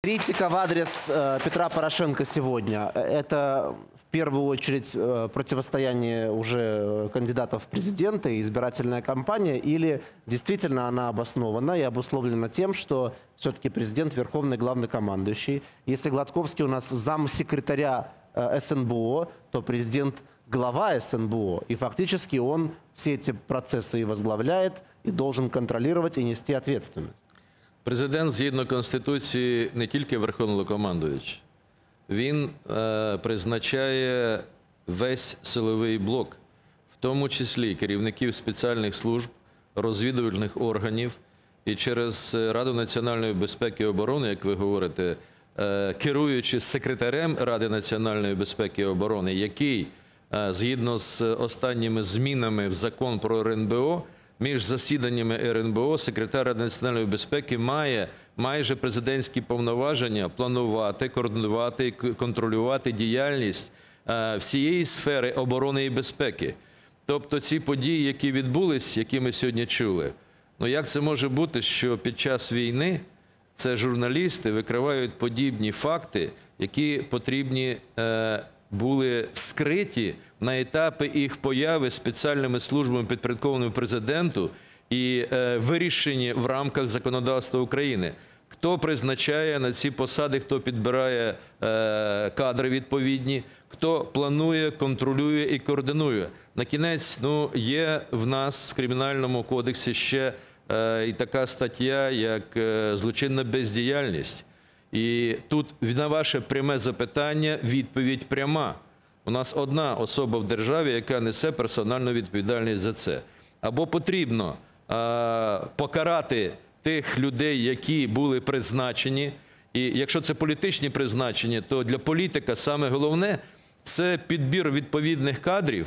Критика в адрес э, Петра Порошенко сегодня э, – это в первую очередь э, противостояние уже э, кандидатов в президенты и избирательная кампания, или действительно она обоснована и обусловлена тем, что все-таки президент верховный главнокомандующий. Если Гладковский у нас замсекретаря э, СНБО, то президент глава СНБО, и фактически он все эти процессы и возглавляет, и должен контролировать и нести ответственность. Президент, згідно Конституції, не тільки верховнокомандуючий, він е, призначає весь силовий блок, в тому числі керівників спеціальних служб, розвідувальних органів. І через Раду національної безпеки і оборони, як ви говорите, е, керуючи секретарем Ради національної безпеки і оборони, який е, згідно з останніми змінами в закон про РНБО між засіданнями РНБО секретар національної безпеки має майже президентські повноваження планувати, координувати контролювати діяльність е, всієї сфери оборони і безпеки. Тобто ці події, які відбулись, які ми сьогодні чули, ну як це може бути, що під час війни це журналісти викривають подібні факти, які потрібні е, були вскриті на етапі їх появи спеціальними службами підпорядкованими президенту і е, вирішені в рамках законодавства України. Хто призначає на ці посади, хто підбирає е, кадри відповідні, хто планує, контролює і координує. На кінець, ну є в нас в кримінальному кодексі ще е, і така стаття, як е, злочинна бездіяльність. І тут на ваше пряме запитання відповідь пряма. У нас одна особа в державі, яка несе персональну відповідальність за це. Або потрібно е, покарати тих людей, які були призначені. І якщо це політичні призначення, то для політика саме головне це підбір відповідних кадрів,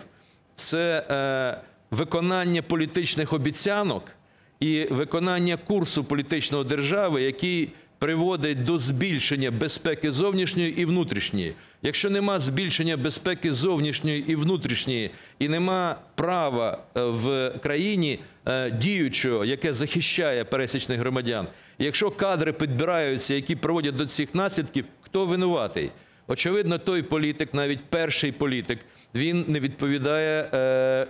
це е, виконання політичних обіцянок і виконання курсу політичного держави, який приводить до збільшення безпеки зовнішньої і внутрішньої. Якщо нема збільшення безпеки зовнішньої і внутрішньої, і нема права е, в країні е, діючого, яке захищає пересічних громадян, якщо кадри підбираються, які приводять до цих наслідків, хто винуватий? Очевидно, той політик, навіть перший політик, він не відповідає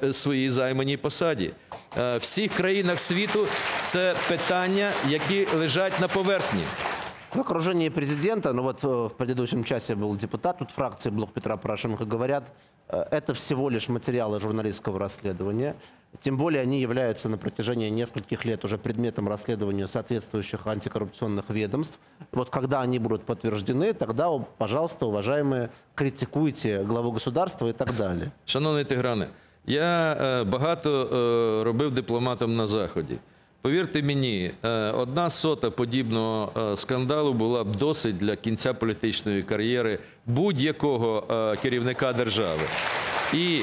е, своїй займаній посаді. Е, всіх країнах світу це питання, які лежать на поверхні. В окружении президента, ну вот э, в предыдущем часе был депутат тут фракции Блок Петра Порошенко, говорят, э, это всего лишь материалы журналистского расследования. Тем более они являются на протяжении нескольких лет уже предметом расследования соответствующих антикоррупционных ведомств. Вот когда они будут подтверждены, тогда, пожалуйста, уважаемые, критикуйте главу государства и так далее. Шановний Тигране, я багато робив дипломатом на Заході. Повірте мені, е, одна сота подібного е, скандалу була б досить для кінця політичної кар'єри будь-якого е, керівника держави. І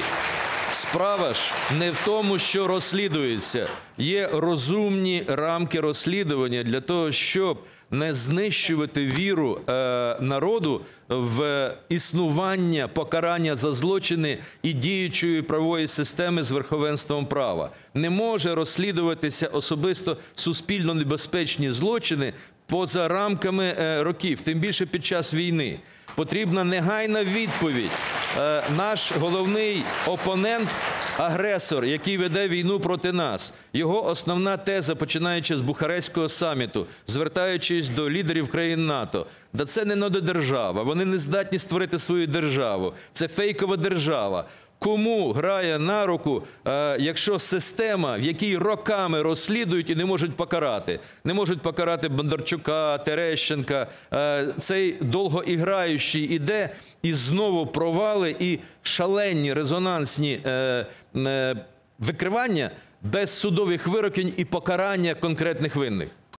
справа ж не в тому, що розслідується. Є розумні рамки розслідування для того, щоб не знищувати віру е, народу в існування покарання за злочини і діючої правової системи з верховенством права. Не може розслідуватися особисто суспільно небезпечні злочини поза рамками е, років, тим більше під час війни. Потрібна негайна відповідь. Е, наш головний опонент агресор, який веде війну проти нас. Його основна теза, починаючи з Бухарестського саміту, звертаючись до лідерів країн НАТО, да це не нододержава. Вони не здатні створити свою державу. Це фейкова держава. Кому грає на руку, е, якщо система, в якій роками розслідують і не можуть покарати, не можуть покарати Бондарчука, Терещенка, е, цей довгоіграючий іде і знову провали і шалені резонансні е, викривання без судових вироків і покарання конкретних винних.